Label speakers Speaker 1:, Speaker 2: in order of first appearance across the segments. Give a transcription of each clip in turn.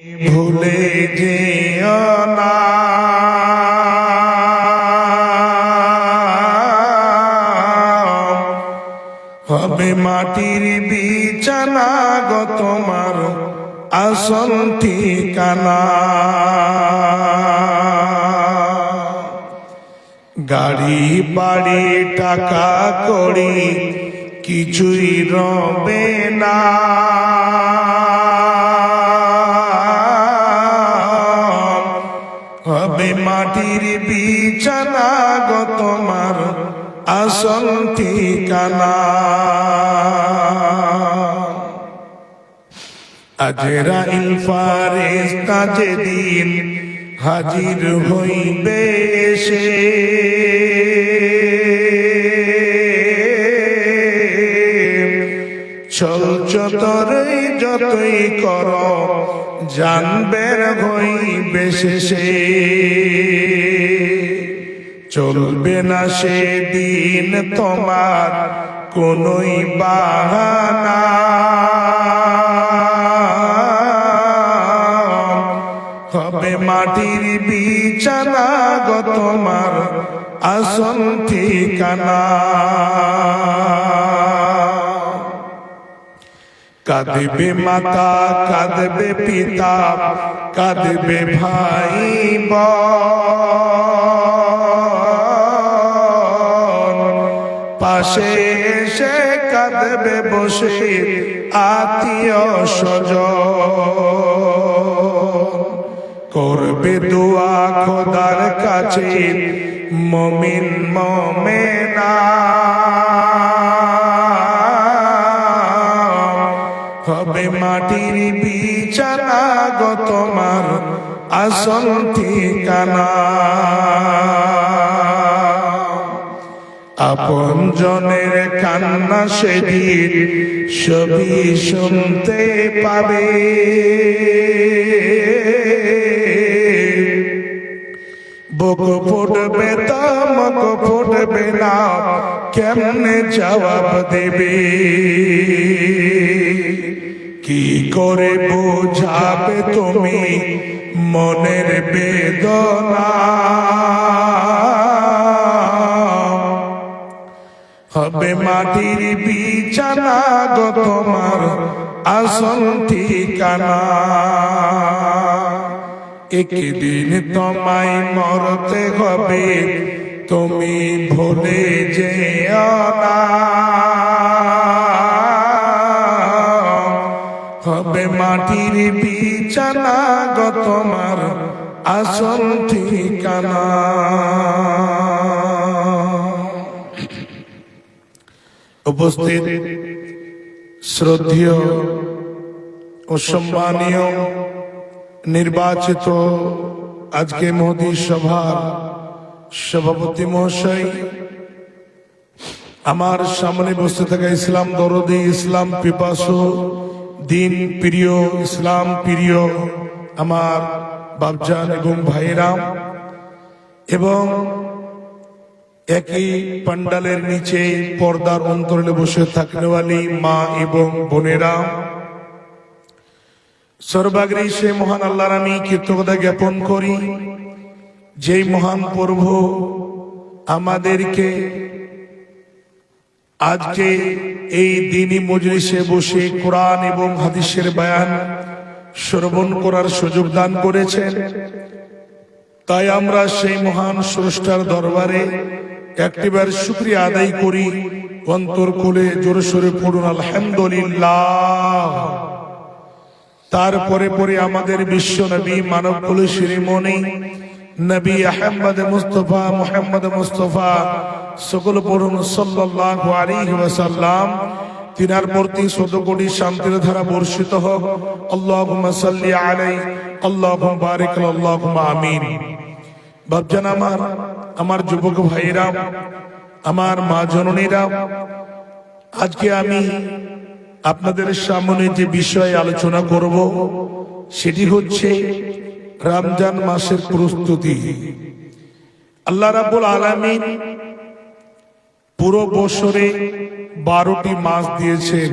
Speaker 1: ভুলে যেও না। হবে মাটির বিছানা গো তোমার আসল ঠিকানা। গাড়ি, বাড়ি, টাকা করি কিছুই রবে না। হবে মাটির বিছানা গো তোমার আসল ঠিকানা। আজরাইল ফারেস্তা যেদিন হাজির হইবে সে। চল চতরই যতই কর, জানবে হইবে শেষে চলবে না সেদিন তোমার কোনই বাহানা। হবে মাটির বিছানা গো তোমার আসল ঠিকানা। কাঁদবে মাতা, কাঁদবে পিতা, কাঁদবে ভাই। পাশে এসে কাঁদবে বসে আত্মীয় স্বজন করবে দোয়া খোদার কাছে, মমিন মমেনা হবে মাটির বিছানা গো তোমার আসল ঠিকানা। আপন জনের কান্না সেদিন ছবি শুনতে পাবে। বুক ফুটবে তামক ফুটবে না, কেমনে জবাব দেবে? কি করে বোঝাবে তুমি মনের বেদনা? হবে মাটির বিছানা গো তোমার আসল ঠিকানা। একদিন তোমায় মরতে হবে, তুমি ভুলে যেও না। হবে মাটির বিছানা গো তোমার আসল ঠিকানা। উপস্থিত শ্রদ্ধেয় ও সম্মানীয় নির্বাচিত আজকে মোদী সভার সভাপতি মহাশয়, আমার সামনে বসে থাকা ইসলাম দরদি, ইসলাম পিপাসু দিন প্রিয়, ইসলাম প্রিয়, আমার বাবজান এবং ভাইরাম এবং একই পান্ডালের নিচে পর্দার অন্তরে বসে থাকনেওয়ালি মা এবং বোনেরা, সর্বাগ্রী সে মহান আল্লাহর আমি কৃতজ্ঞতা জ্ঞাপন করি। যেই মহান প্রভু আমাদেরকে আজকে এই দিনই মজলিসে বসে কোরআন এবং হাদিসের বয়ান শ্রবণ করার সুযোগ দান করেছেন। তাই আমরা সেই মহান স্রষ্টার দরবারে একটিবার শুক্রিয়া আদায় করি। অন্তর খুলে জোরে সোরে পড়ুন, আলহামদুলিল্লাহ। তারপরে পরে আমাদের বিশ্ব নবী মানব কুল শিরিমণি নবী আহমদ মুস্তফা, মোহাম্মদ মুস্তফা সকল পড়ুন সাল্লাল্লাহু আলাইহি তিনার প্রতি শত কোটি শান্তির ধারা বর্ষিত হোক। আল্লাহুম্মা সাল্লি আলাই আল্লাহুম্মা বারিক আল্লাহুম্মা আমিন। বাপজান আমার আমার যুবক ভাইরা আমার মা জননীরা, আজকে আমি আপনাদের সামনে যে বিষয়ে আলোচনা করব, সেটি হচ্ছে রমজান মাসের প্রস্তুতি। আল্লাহ রাবুল আলামিন পুরো বছরে বারোটি মাস দিয়েছেন।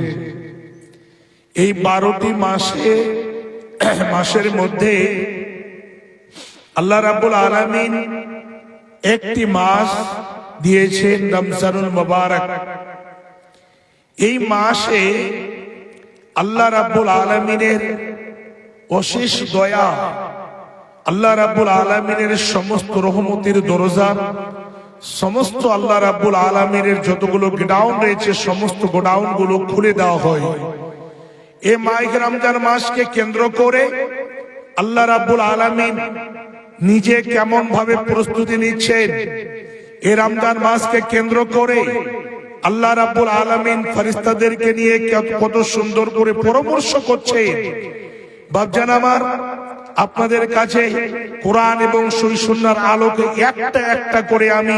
Speaker 1: এই বারোটি মাসে, মাসের মধ্যে আল্লাহ রাব্বুল আলামিন একটি মাস দিয়েছেন রমজানুল মুবারক। এই মাসে আল্লাহ রাব্বুল আলামিনের অশেষ দয়া, আল্লাহ রাব্বুল আলামিনের সমস্ত রহমতের দরজা সমস্ত আল্লাহ রাব্বুল আলামিনের যতগুলো গোডাউন রয়েছে, সমস্ত গোডাউনগুলো খুলে দেওয়া হয়। এ মাইক রমজান মাসকে কেন্দ্র করে আল্লাহ রাব্বুল আলামিন নিজে কেমন ভাবে প্রস্তুতি নিচ্ছেন, এ রমজান মাসকে কেন্দ্র করে আল্লাহ রাব্বুল আলামিন ফেরেশতাদেরকে নিয়ে কত সুন্দর করে পরামর্শ করছে বাবজান আমার আপনাদের কাছে কোরআন এবং সৈসন্যার আলোকে একটা একটা করে আমি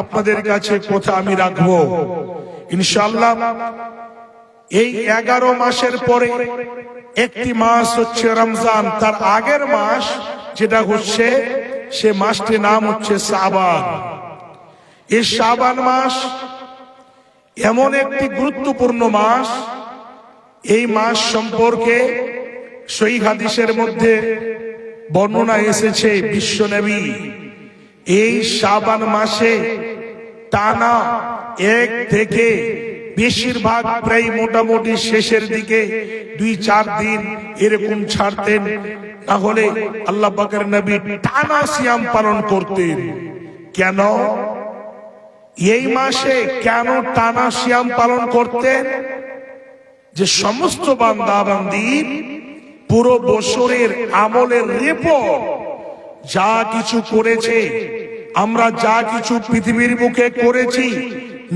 Speaker 1: আপনাদের কাছে কথা আমি রাখব। ইনশাল্লাহ এই এগারো মাসের পরে একটি মাস হচ্ছে রমজান, তার আগের মাস যেটা হচ্ছে, সে মাসটির নাম হচ্ছে সাবান এই সাবান মাস এমন একটি গুরুত্বপূর্ণ মাস, এই মাস সম্পর্কে সই হাদিসের মধ্যে বর্ণনা এসেছে বিশ্বনবী এই সাবান মাসে টানা এক থেকে বেশিরভাগ প্রায় মোটামুটি শেষের দিকে দুই, চার দিন এরকম ছাড়তেন। তাহলে আল্লাহ পাকের নবী টানা সিয়াম পালন করতেন। কেন? এই মাসে কেন টানা সিয়াম পালন করতেন? যে সমস্ত বান্দা বান্দি পুরো বছরের আমলের রিপোর্ট যা কিছু করেছে, আমরা যা কিছু পৃথিবীর মুখে করেছি,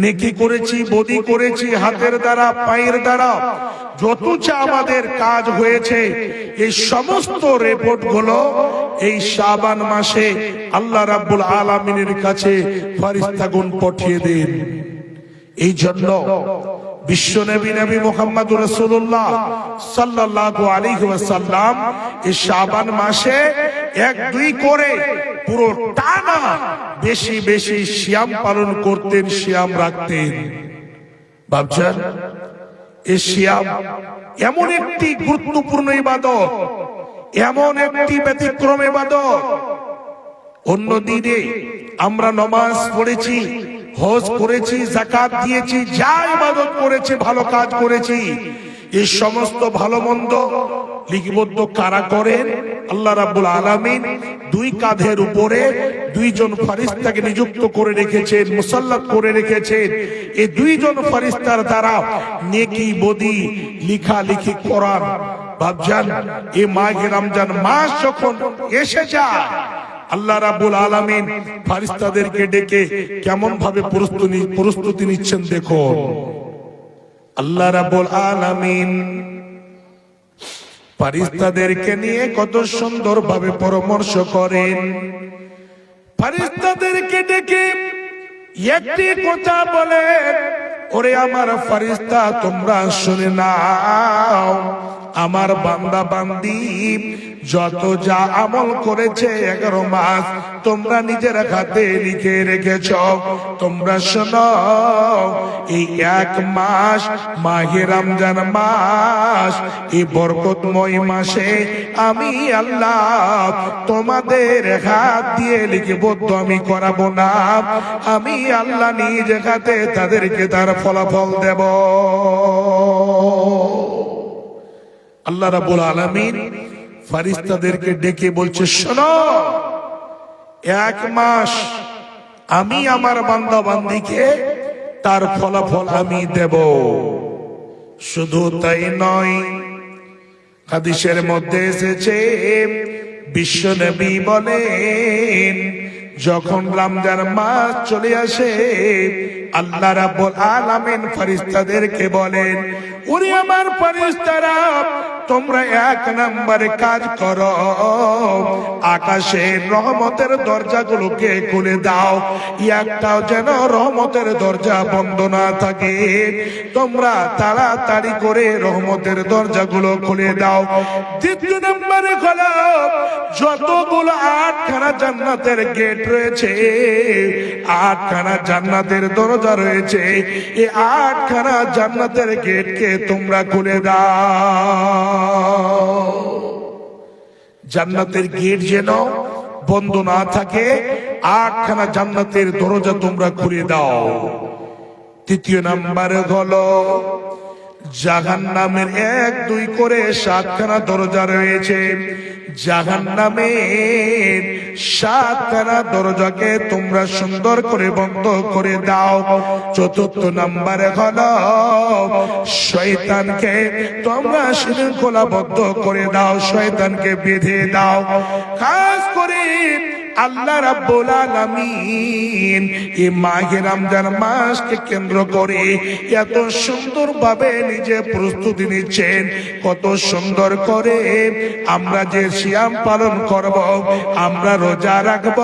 Speaker 1: নেকি করেছি, বদি করেছি, হাতের দ্বারা, পায়ের দ্বারা, যত আমাদের কাজ হয়েছে, এই সমস্ত রিপোর্টগুলো এই শাবান মাসে আল্লাহ রাব্বুল আলামিনের কাছে ফারিস্তাগুন পাঠিয়ে দেন। এই জন্য বিশ্ব নবী নবী মোহাম্মদ রসুল্লাহ সাল্লাল্লাহু আলাইহি ওয়াসাল্লাম এই শাবান মাসে এক দুই করে পুরো টানা বেশি বেশি শিয়াম পালন করতেন শিয়াম রাখতেন। ভাবছেন? এই শিয়াম এমন একটি গুরুত্বপূর্ণ ইবাদত, এমন একটি ব্যতিক্রম ইবাদত। অন্য দিনে আমরা নমাজ পড়েছি হজ করেছি জাকাত দিয়েছি, যা ইবাদত করেছি, ভালো কাজ করেছি। এই সমস্ত ভালো মন্দ লিপিবদ্ধ কারা করেন? আল্লাহ রাব্বুল আলামিন দুই কাঁধের উপরে দুইজন ফারিস্তাকে নিযুক্ত করে রেখেছেন, মুসাল্লাত করে রেখেছেন। এই দুইজন ফারিস্তার দ্বারা নেকি বদি লিখা লিখি করান ভাবজান এই মাঘে রমজান মাস যখন এসে যায় আল্লাহ রাব্বুল আলামিন ফারিস্তাদেরকে ডেকে কেমন ভাবে প্রস্তুতি নিচ্ছেন দেখুন আল্লাহ রাব্বুল আলামিন ফারিস্তাদেরকে নিয়ে কত সুন্দর ভাবে পরামর্শ করেন। ফারিস্তাদেরকে ডেকে একটি কথা বলেন, ওরে আমার ফারিস্তা তোমরা শুনে নাও। আমার বান্দা বান্দি, যত যা আমল করেছে এগারো মাস, তোমরা নিজের হাতে লিখে রেখেছ। তোমরা শোনো, এই এক মাস, মাহে রমজান মাস, এই বরকতময় মাসে আমি আল্লাহ তোমাদের হাত দিয়ে লিখিবদ্ধ আমি করাবো না। আমি আল্লাহ নিজ হাতে তাদেরকে তার ফলাফল দেব। আল্লাহ রাবুল আলমিন ফারিস্তাদেরকে ডেকে বলছে, শোনো, এক মাস আমি আমার বান্দা বান্দিকে তার ফলাফল আমি দেব। শুধু তাই নয়, হাদিসের মধ্যে এসেছে, বিশ্ব নবী বলেন, যখন রমজান মাস চলে আসে, আল্লাহ রাব্বুল আলামিন ফেরেশতাদেরকে বলেন ওরে আমার ফেরেশতারা, তোমরা এক নম্বরে কাজ করো। আকাশের রহমতের দরজাগুলোকে খুলে দাও। একটাও যেন রহমতের দরজা বন্ধ না থাকে। তোমরা তাড়াতাড়ি করে রহমতের দরজাগুলো খুলে দাও। দ্বিতীয় নম্বরে খোলো যতগুলো আটখানা জান্নাতের গেট রয়েছে, আটখানা জান্নাতের দরজা রয়েছে। এই আটখানা জান্নাতের গেটকে তোমরা করে দাও। জান্নাতের গেট যেন বন্ধ না থাকে, আটখানা জান্নাতের দরজা তোমরা খুলে দাও। তৃতীয় নাম্বার হলো জাহান নামের এক, দুই করে সাতখানা দরজা রয়েছে। জাহান নামের দরজাকে তোমরা সুন্দর করে বন্ধ করে দাও। চতুর্থ নাম্বার এখন শয়তানকে তোমরা শৃঙ্খলাবদ্ধ করে দাও, শয়তানকে বেঁধে দাও। কাজ করে আল্লাহ রাব্বুল আলামিন এই মাহে রমজান মাসকে কেন্দ্র করে এত সুন্দর ভাবে নিজে প্রস্তুতি নিচ্ছেন, কত সুন্দর করে আমরা যে সিয়াম পালন করব, আমরা রোজা রাখব।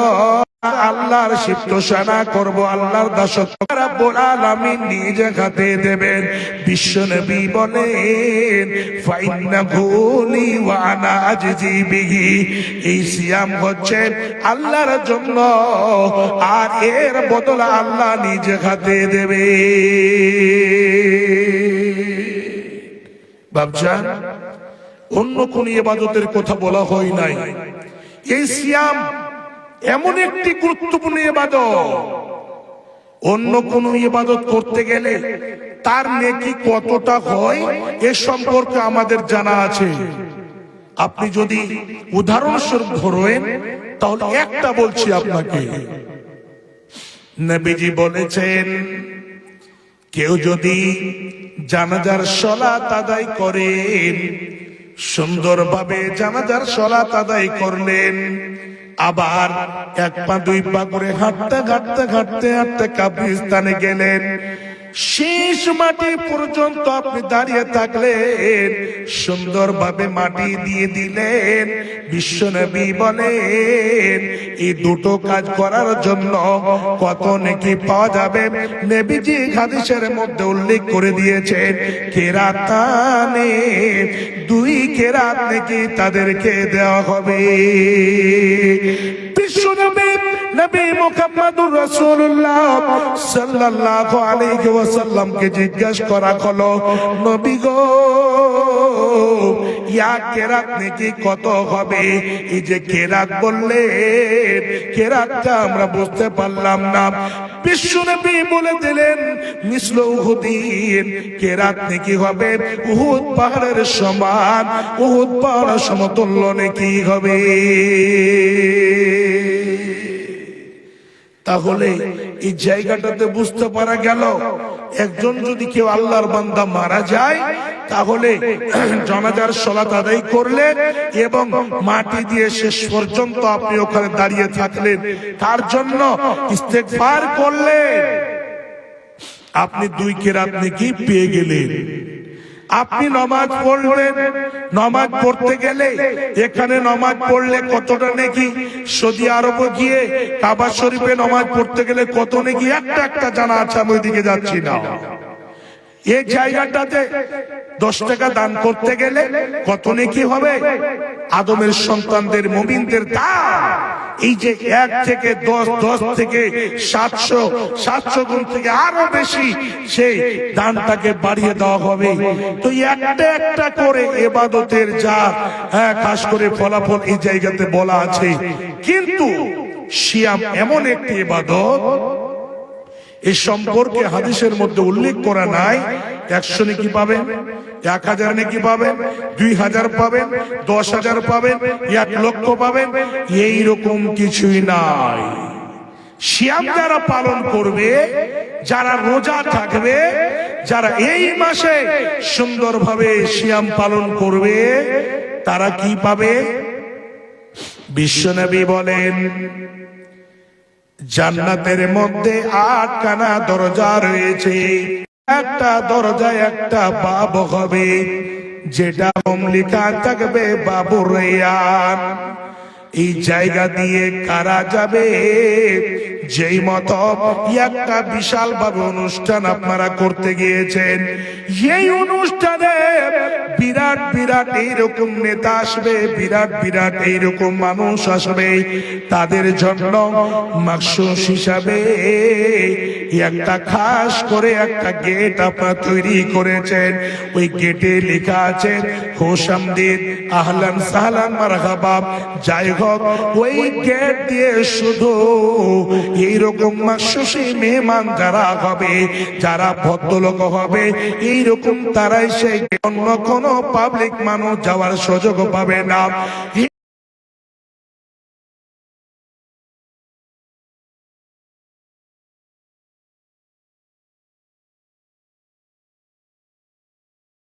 Speaker 1: আল্লাহর সিদ্ধ সানা করব, আল্লাহর দাসত্ব। রাব্বুল আলামিন দেবেন। বিশ্ব নবী বলেন ফাইন্না ওয়া আনা এই সিয়াম হচ্ছে আল্লাহর জন্য, আর এর বদলে আল্লাহ নিজে হাতে দেবে। বাবজান অন্য কোন ইবাদতের কথা বলা হয় নাই। এই সিয়াম এমন একটি গুরুত্বপূর্ণ ইবাদত। অন্য কোন ইবাদত করতে গেলে তার নেকি কতটা হয় এ সম্পর্কে আমাদের জানা আছে। আপনি যদি উদাহরণস্বরূপ ধরেন, তাহলে একটা বলছি আপনাকে। নবীজি বলেছেন, কেউ যদি জানাজার সলাত আদায় করেন, সুন্দরভাবে জানাজার সলাত আদায় করলেন আবার এক পা দুই পা করে হাঁটতে হাঁটতে হাঁটতে হাঁটতে কাবরিস্তানে গেলেন। শেষ মাটি পর্যন্ত আপনি দাঁড়িয়ে থাকলেন, সুন্দরভাবে মাটি দিয়ে দিলেন, বিশ্বনবী বলেন, এই দুটো কাজ করার জন্য কত নাকি পাওয়া যাবে? নেবিজি হাদিসের মধ্যে উল্লেখ করে দিয়েছেন, কেরাতানে, দুই কেরাত নাকি তাদেরকে দেওয়া হবে। বিশ্বনবী নবী মুহাম্মদুর রাসূলুল্লাহ সাল্লাল্লাহু আলাইহি ওয়াসাল্লামকে জিজ্ঞাসা করা হলো, নবী গো, ইয়া কেরাত নাকি কত হবে? এই যে কেরাত বললেন, কেরাতটা আমরা বুঝতে পারলাম না। বিশ্বনবী বলে দিলেন, মিসল উহুদিন, কেরাত নাকি হবে? উহুদ পাহাড়ের সমান, উহুদ পাহাড়ের সমতুল্য নাকি হবে? তাহলে এই জায়গাটাতে বুঝতে পারা গেল, একজন যদি কেউ আল্লাহর বান্দা মারা যায়, তাহলে জনাজার সলাত আদায় করলেন এবং মাটি দিয়ে শেষ পর্যন্ত আপনি ওখানে দাঁড়িয়ে থাকলেন। তার জন্য ইস্তেগফার করলেন আপনি দুই কেরাত নাকি পেয়ে গেলেন। আপনি নমাজ পড়লেন নমাজ পড়তে গেলে এখানে নমাজ পড়লে কতটা নাকি? সৌদি আরব গিয়ে কাবা শরীফে নমাজ পড়তে গেলে কত নাকি? একটা একটা জানা আছে, আমি ওইদিকে যাচ্ছি না। এই জায়গাটাতে দশ টাকা দান করতে গেলে কত নাকি হবে? আদমের সন্তানদের, মুমিনদের দান এই যে এক থেকে দশ দশ থেকে সাতশো সাতশো গুণ থেকে আরও বেশি, সেই দানটাকে বাড়িয়ে দেওয়া হবে। তো একটা একটা করে এবাদতের যা হ্যাঁ খাস করে ফলাফল এই জায়গাতে বলা আছে। কিন্তু শিয়াম এমন একটি এবাদত এই সম্পর্কে হাদিসের মধ্যে উল্লেখ করা নাই। একশো নাকি পাবেন এক হাজার নাকি পাবেন দুই হাজার পাবেন দশ হাজার পাবেন এক লক্ষ পাবেন এই রকম কিছুই নাই। শিয়াম যারা পালন করবে, যারা রোজা থাকবে, যারা এই মাসে সুন্দরভাবে শিয়াম পালন করবে, তারা কি পাবে? বিশ্বনবী বলেন জান্নাতের মধ্যে আটখানা দরজা রয়েছে। একটা দরজায় একটা বাব হবে, যেটা অমলিকা থাকবে বাবু রেয়ান। এই জায়গা দিয়ে কারা যাবে? যেই মত একটা বিশাল ভাবে অনুষ্ঠান আপনারা করতে গিয়েছেন, এই অনুষ্ঠানে বিরাট বিরাট এইরকম নেতা আসবে, বিরাট বিরাট এইরকম মানুষ আসবে। তাদের জন্য মাকসুস হিসাবে একটা খাস করে একটা গেট আপনারা তৈরি করেছেন। ওই গেটে লেখা আছে হোসামদিন আহলান সাহলান, মারহাবা। যাই হোক, ওই গেট দিয়ে শুধু এইরকম মাকসুসি মেহমান যারা হবে, যারা ভদ্রলোক হবে, এইরকম তারাই সেই অন্য কোনো পাবলিক মানুষ যাওয়ার সুযোগ পাবে না।